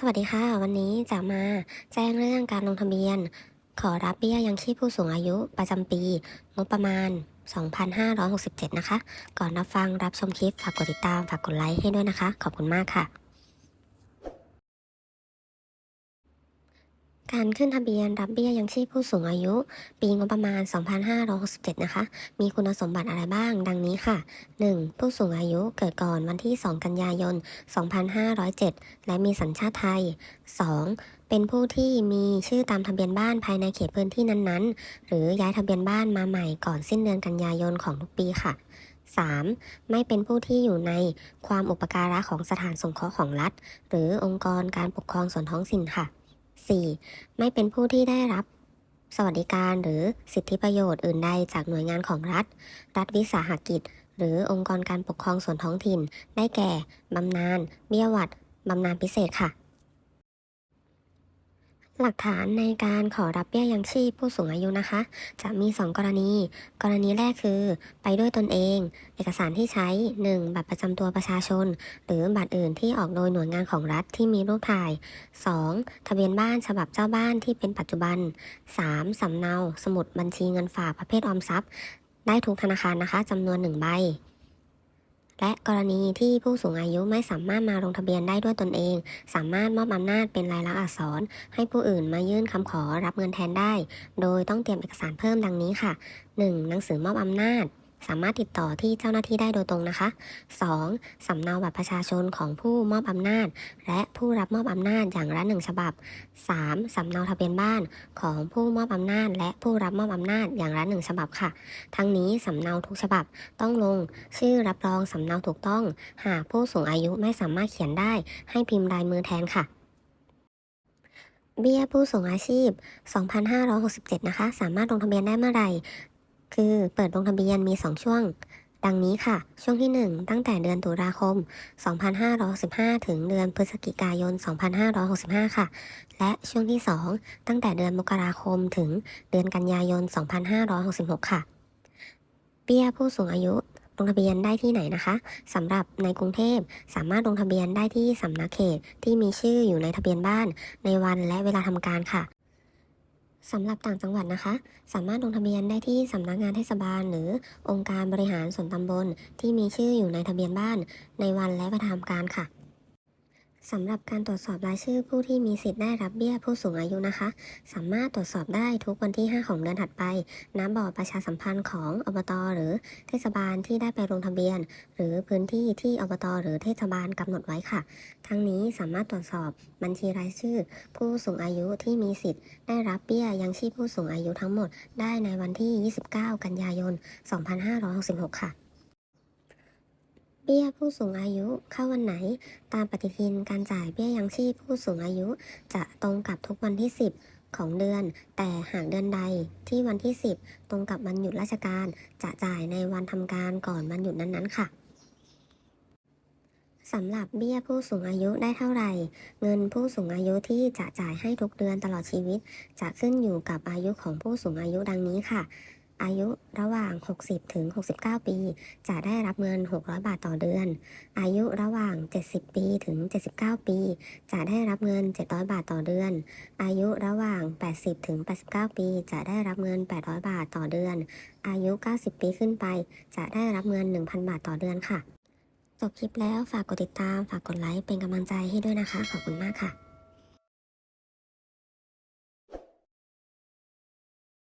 สวัสดีค่ะ วันนี้จะมาแจ้งเรื่องการลงทะเบียน ขอรับเบี้ยยังชีพผู้สูงอายุประจำปี งบประมาณ 2567 นะคะ ก่อนรับฟังรับชมคลิปฝากกดติดตามฝากกดไลค์ให้ด้วยนะคะ ขอบคุณมากค่ะ การขึ้นทะเบียนรับเบี้ยยังชีพผู้สูงอายุ ปีงบประมาณ 2567 นะคะ มีคุณสมบัติอะไรบ้าง ดังนี้ค่ะ 1. ผู้สูงอายุเกิดก่อนวันที่ 2 กันยายน 2507 และมีสัญชาติไทย 2. เป็นผู้ที่มีชื่อตามทะเบียนบ้านภายในเขตพื้นที่นั้นๆ หรือย้ายทะเบียนบ้านมาใหม่ก่อนสิ้นเดือนกันยายนของทุกปีค่ะ 3. ไม่เป็นผู้ที่อยู่ในความอุปการะของสถานสงเคราะห์ของรัฐ หรือองค์กรการปกครองส่วนท้องถิ่นค่ะ 4. ไม่เป็นผู้ที่ได้รับ สวัสดิการหรือสิทธิประโยชน์อื่นใดจากหน่วยงานของรัฐ รัฐวิสาหกิจ หรือองค์กรการปกครองส่วนท้องถิ่น ได้แก่ บำนาญเบี้ยหวัดบำนาญพิเศษค่ะ หลักฐานในการขอรับเบี้ยยังชีพผู้สูงอายุนะคะ จะมี 2 กรณี กรณีแรกคือ ไปด้วยตนเอง เอกสารที่ใช้ 1. บัตรประจำตัวประชาชน หรือบัตรอื่นที่ออกโดยหน่วยงานของรัฐที่มีรูปถ่าย 2. ทะเบียนบ้านฉบับเจ้าบ้านที่เป็นปัจจุบัน 3. สำเนา สมุดบัญชีเงินฝากประเภทออมทรัพย์ ได้ทุกธนาคารนะคะจำนวน1ใบ และกรณีที่ผู้สูงอายุไม่สามารถมาลงทะเบียนได้ด้วยตนเอง สามารถมอบอำนาจเป็นลายลักษณ์อักษร ให้ผู้อื่นมายื่นคำขอรับเงินแทนได้ โดยต้องเตรียมเอกสารเพิ่มดังนี้ค่ะ 1. หนังสือมอบอำนาจ สามารถติดต่อที่เจ้าหน้าที่ได้โดยตรงนะคะ 2. สำเนาบัตรประชาชนของผู้มอบอำนาจ และผู้รับมอบอำนาจอย่างละหนึ่งฉบับ 3. สำเนาทะเบียนบ้านของผู้มอบอำนาจ และผู้รับมอบอำนาจอย่างละหนึ่งฉบับค่ะ ทั้งนี้สำเนาทุกฉบับต้องลง ชื่อรับรองสำเนาถูกต้อง หากผู้สูงอายุไม่สามารถเขียนได้ ให้พิมพ์ลายมือแทนค่ะเบี้ยผู้สูงอาชีพ 2,567 นะคะ สามารถลงทะเบียนได้เมื่อไหร่ คือเปิดลงทะเบียนมี 2 ช่วง ดังนี้ค่ะ ช่วงที่ 1 ตั้งแต่เดือนตุลาคม 2565 ถึงเดือนพฤศจิกายน 2565 ค่ะ และช่วงที่ 2 ตั้งแต่เดือนมกราคมถึงเดือนกันยายน 2566 ค่ะ เบี้ยผู้สูงอายุลงทะเบียนได้ที่ไหนนะคะสำหรับในกรุงเทพสามารถลงทะเบียนได้ที่สำนักเขตที่มีชื่ออยู่ในทะเบียนบ้านในวันและเวลาทำการค่ะ สำหรับต่างจังหวัดนะคะ สามารถลงทะเบียนได้ที่สำนักงานเทศบาล หรือองค์การบริหารส่วนตำบล ที่มีชื่ออยู่ในทะเบียนบ้าน ในวันและเวลาทำการค่ะ สำหรับการตรวจสอบรายชื่อผู้ที่มีสิทธิ์ได้รับเบี้ยผู้สูงอายุนะคะ สามารถตรวจสอบได้ทุกวันที่ 5 ของเดือนถัดไปณบอร์ดประชาสัมพันธ์ของอบต หรือเทศบาลที่ได้ไปลงทะเบียน หรือพื้นที่ที่อบต หรือเทศบาลกำหนดไว้ค่ะ ทั้งนี้สามารถตรวจสอบบัญชีรายชื่อ ผู้สูงอายุที่มีสิทธิ์ ได้รับเบี้ยยังชีพผู้สูงอายุทั้งหมด ได้ในวันที่ 29 กันยายน 2566 ค่ะ เบี้ยผู้สูงอายุเข้าวันไหน ตามปฏิทินการจ่ายเบี้ยยังชีพผู้สูงอายุ จะตรงกับทุกวันที่ 10 ของเดือน แต่หากเดือนใดที่วันที่ 10 ตรงกับวันหยุดราชการ จะจ่ายในวันทำการก่อนวันหยุดนั้นๆ ค่ะสำหรับเบี้ยผู้สูงอายุได้เท่าไหร่ เงินผู้สูงอายุที่จะจ่ายให้ทุกเดือนตลอดชีวิต จะขึ้นอยู่กับอายุของผู้สูงอายุดังนี้ค่ะ อายุระหว่าง 60 ถึง 69 ปี จะได้รับเงิน 600 บาทต่อเดือน อายุระหว่าง 70 ปีถึง 79 ปี จะได้รับเงิน 700 บาทต่อเดือน อายุระหว่าง 80 ถึง 89 ปี จะได้รับเงิน 800 บาทต่อเดือน อายุ 90 ปีขึ้นไป จะได้รับเงิน 1,000 บาทต่อเดือนค่ะ จบคลิปแล้วฝากกดติดตาม ฝากกดไลค์เป็นกำลังใจให้ด้วยนะคะ ขอบคุณมากค่ะ